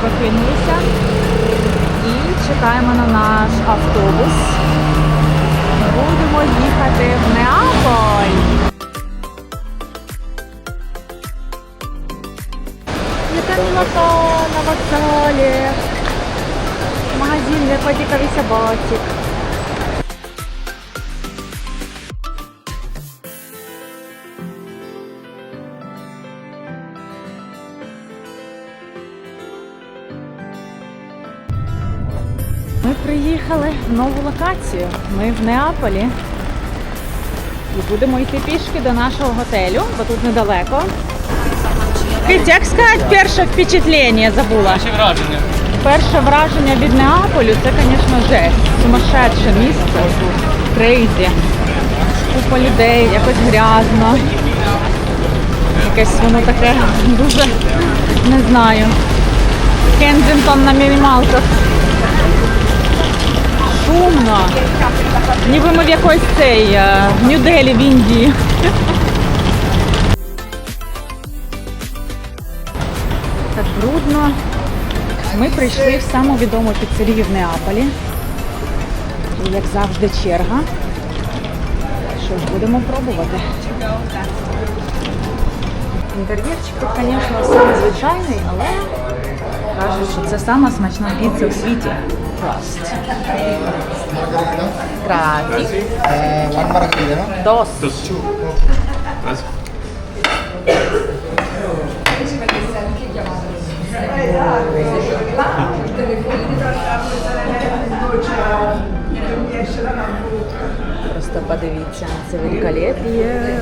прокинулися і чекаємо на наш автобус. Будемо їхати в Неаполь. Яка милота на вокзалі. Магазин для котиків і. Нову локацію. Ми в Неаполі. І будемо йти пішки до нашого готелю, бо тут недалеко. Кить, як сказати перше впечатлення забула? Перші враження. Перше враження від Неаполю це, звісно, жесть. Сумасшедше місце. Крейзі. Купа людей, якось грязно. Якесь воно таке дуже не знаю. Кензінгтон на мінімалках. Шумно. Ніби ми в якоїсь цей е, в Нью-Делі в Індії. Так брудно. Ми прийшли в саму відому піцерію в Неаполі. І як завжди черга. Що ж, будемо пробувати. Інтер'єрчик звісно, саме звичайний, але кажуть, що це сама смачна піца у світі. Просто. Граці. Eh, one margarita, no? Дос. Просто подивіться на це великолепіє.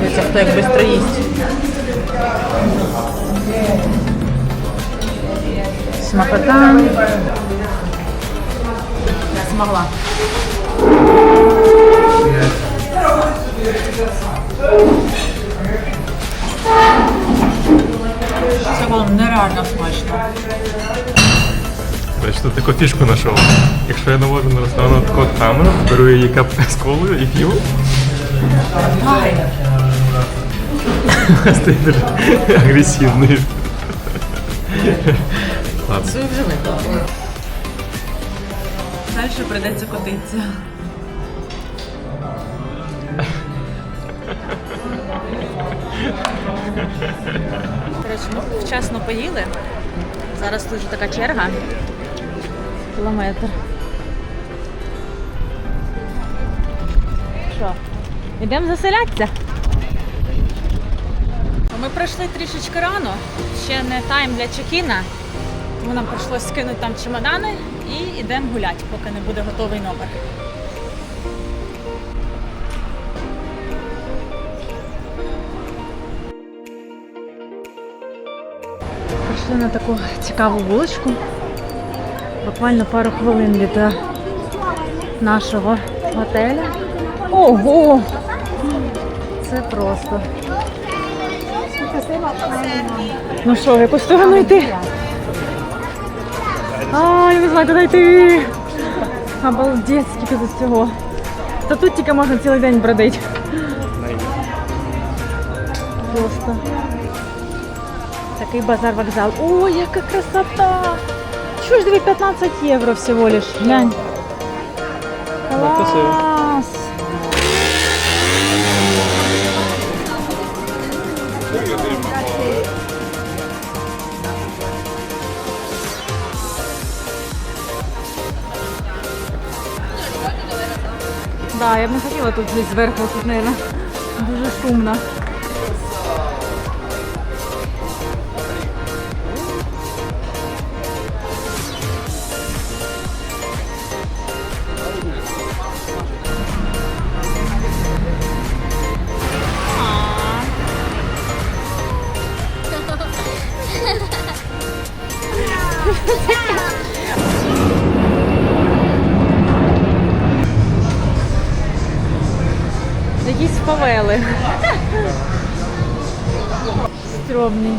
Дивіться, хто як швидко їсть. Смакота. Я змогла. Це було нереально смачно. Бачиш, тут таку фішку знайшов. Якщо я навожу на ресторану таку камеру, беру її кап з колою і п'ю, стає дуже. Ладно. це вже випало. Далі прийдеться котитися. Коротше, ми вчасно поїли. Зараз тут така черга. Кілометр. Що? Йдемо заселятися? Ми пройшли трішечки рано, ще не тайм для чекіна. Тому нам прийшлося скинути там чемодани і йдемо гуляти, поки не буде готовий номер. Прийшли на таку цікаву вуличку. Буквально пару хвилин від е, нашого готеля. Ого! Це просто. Ну що, в яку сторону йти? А, я не знаю, куди йти. Обалдеть, скільки тут всього. Та тут тільки можна цілий день бродити. Просто. Такий базар вокзал. Ой, яка красота! Чого ж диви, 15 євро всього лиш. Глянь. Клас! Да, я б не хотіла тут жити зверху, тут, мабуть, дуже шумно.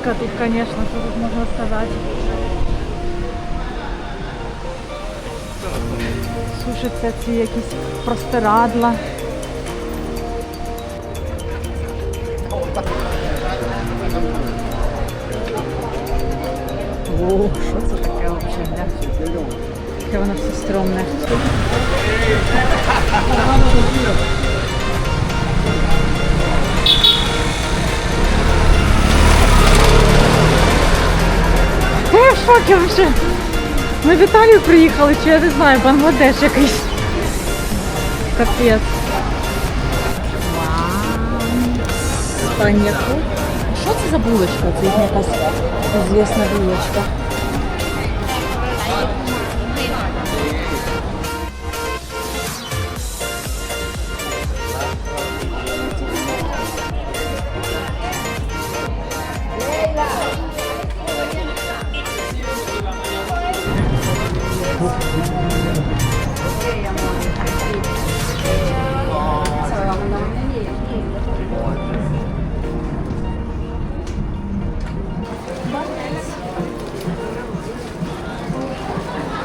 Новинка тут, конечно, что тут можно сказать. Сушаться ці якісь простирадла. О, що це таке взагалі? Таке воно все стромне шокі вже. Ми в Італію приїхали, чи я не знаю, Бангладеш якийсь. Капець. Вау. Що це за булочка? Це якась звісна булочка.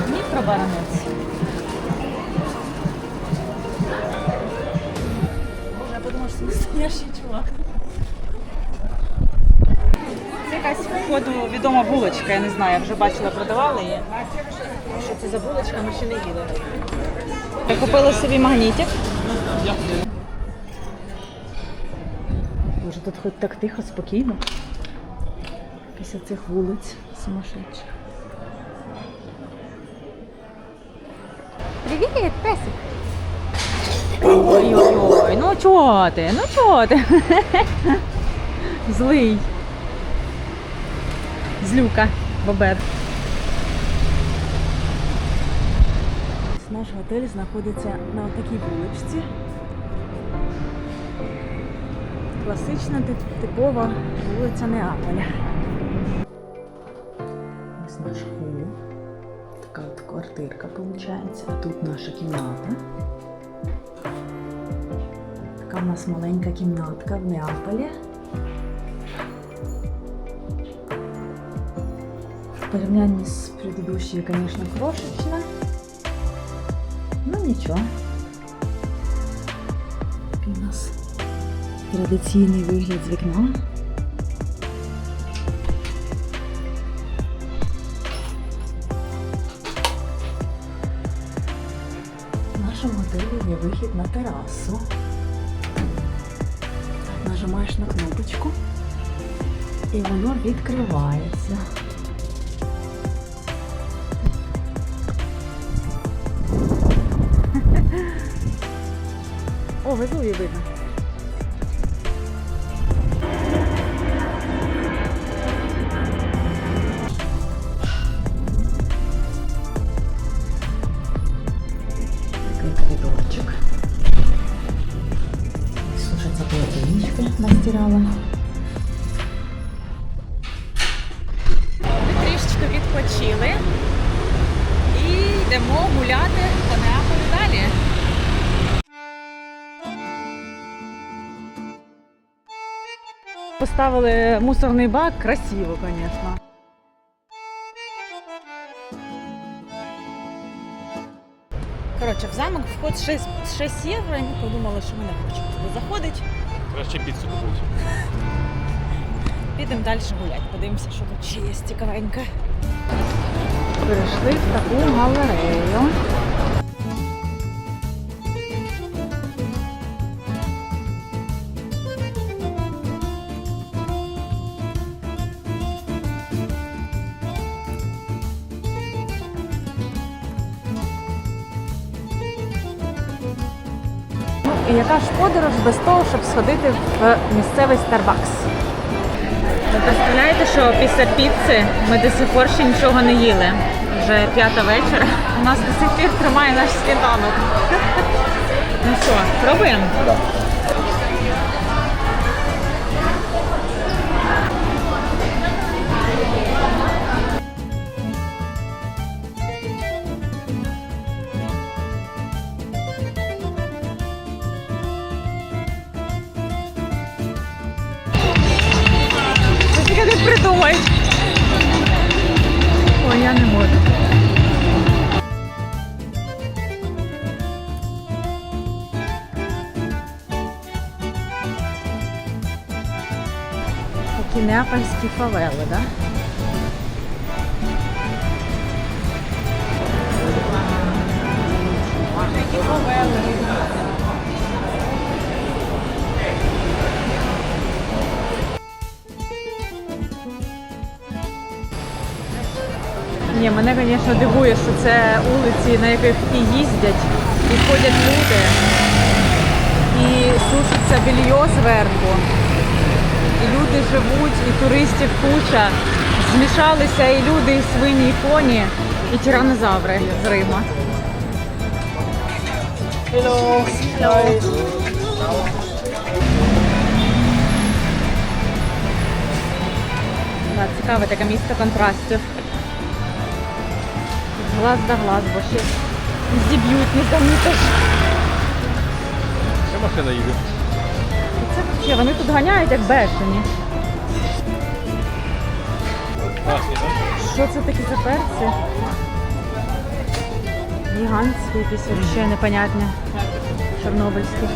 Мікробаранець. Боже, я подумала, що настоящий чувак. Це якась походу відома булочка, я не знаю, я вже бачила, продавали її. Це за булочка, ми ще не їли. Я купила собі магнітик. Боже, тут хоч так тихо, спокійно. Після цих вулиць сумасшедших. Привіт, песик. Ой-ой-ой, ну чого ти? Ну чого ти? Злий. Злюка, бобер. Наш готель знаходиться на такій вуличці. Класична типова вулиця Неаполя. Ось наш хол. Така от квартирка виходить. Тут наша кімната. Така в нас маленька кімнатка в Неаполі. В порівнянні з предыдущою, звісно, крошечна. Нічого. Такий у нас традиційний вигляд з вікна. В нашому готелі є вихід на терасу. Нажимаєш на кнопочку і воно відкривається. О, Везувій видно. Такий Поставили мусорний бак красиво, звісно. Коротше, в замок вход 6, 6 євро, і ми подумали, що ми не хочемо туди заходити. Краще піцу купити. Підемо далі гуляти, подивимося, що тут ще є цікавеньке. Перейшли в таку галерею. І яка ж подорож без того, щоб сходити в місцевий Starbucks? Ви представляєте, що після піци ми до сих пор ще нічого не їли. Вже п'ята вечора. У нас до сих пір тримає наш сніданок. Ну що, пробуємо? Що неапольські фавели, да? Ні, мене, звісно, дивує, що це вулиці, на яких і їздять, і ходять люди, і сушиться белье зверху. І люди живуть, і туристів куча. Змішалися і люди, і свині, і коні, і тиранозаври з Рима. Hello. Hello. Да, цікаве таке місце контрастів. Глаз да глаз, бо ще зіб'ють, не замітиш. Ще машина їде. Це взагалі, вони тут ганяють як бешені. Що це такі за перці? Гігантські якісь взагалі непонятні. Чорнобильські.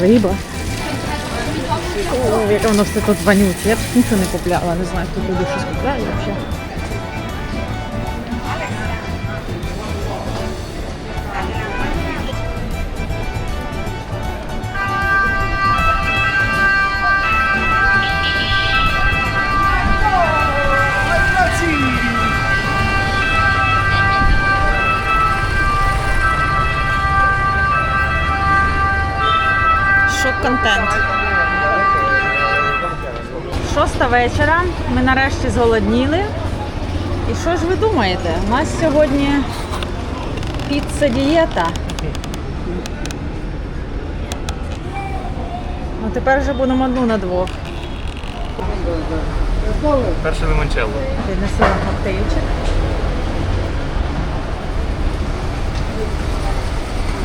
Риба. О, яке воно все тут вонюче. Я б нічого не купляла, не знаю, хто туди щось купляє взагалі. Шок-контент. Шоста вечора. Ми нарешті зголодніли. І що ж ви думаєте? У нас сьогодні піца дієта. Ну тепер вже будемо одну на двох. Перше лимончелло. Віднесу вам коктейльчик.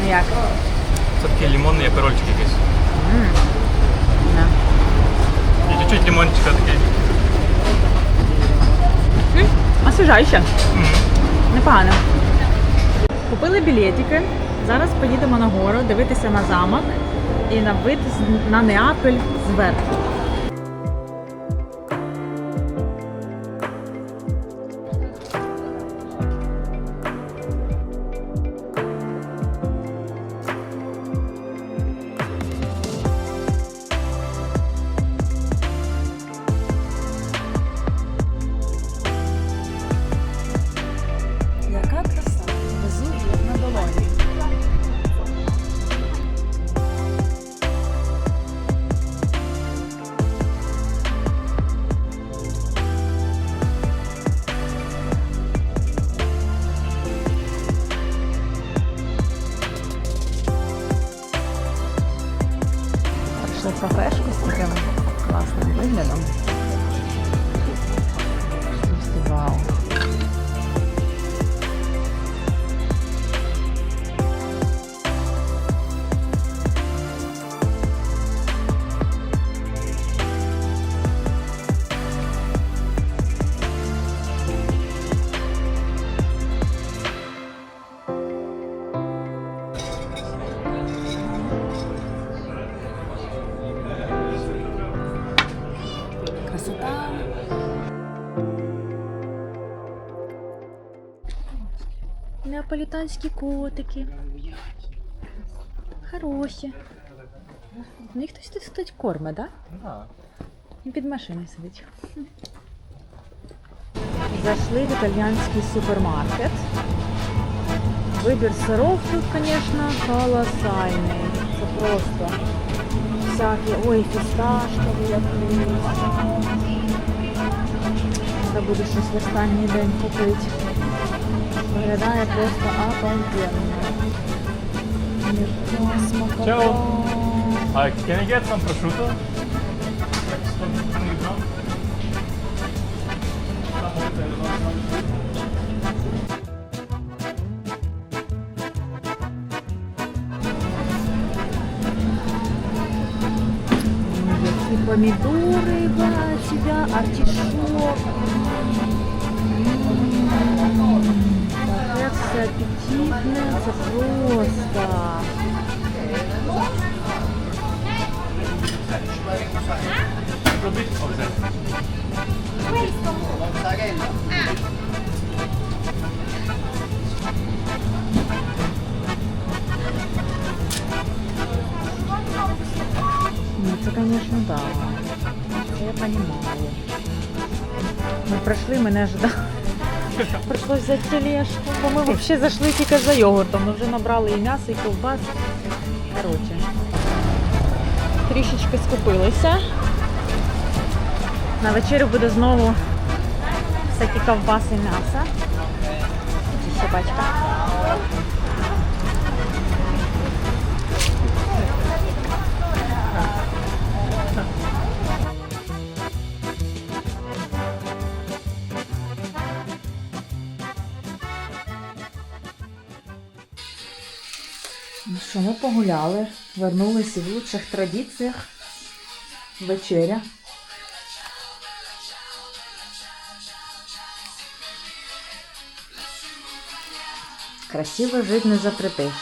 Ну як? Це такий лимонний аперольчик якийсь. І чуть-чуть лимончика такий. Освіжающе. М. Непогано. Купили білетики. Зараз поїдемо на гору дивитися на замок і на вид на Неаполь зверху. Неаполітанські котики. Хороші. Ну, їх хтось тут хтось корме, так? Да? Під машиною сидить. Зайшли в італьянський супермаркет. Вибір сиров тут, звісно, колосальний. Це просто всякі. Ой, фісташкові якісь. Треба буде щось в останній день купити. Виглядає просто обалденно. М'яко, смакота. Ciao. Uh, can I get some prosciutto? Які помідори бачу я, артишок. Все апетитне, це просто. Ну, це, звісно, да. Я розумію. Ми пройшли, мене ждали. Прийшлося взяти тележку, бо ми взагалі зайшли тільки за йогуртом. Ми вже набрали і м'ясо, і ковбас. Коротше. Трішечки скупилися. На вечерю буде знову всякі ковбаси і м'ясо. Ще пачка. Погуляли, вернулися в лучших традиціях. Вечеря. Красиво жити не запретиш.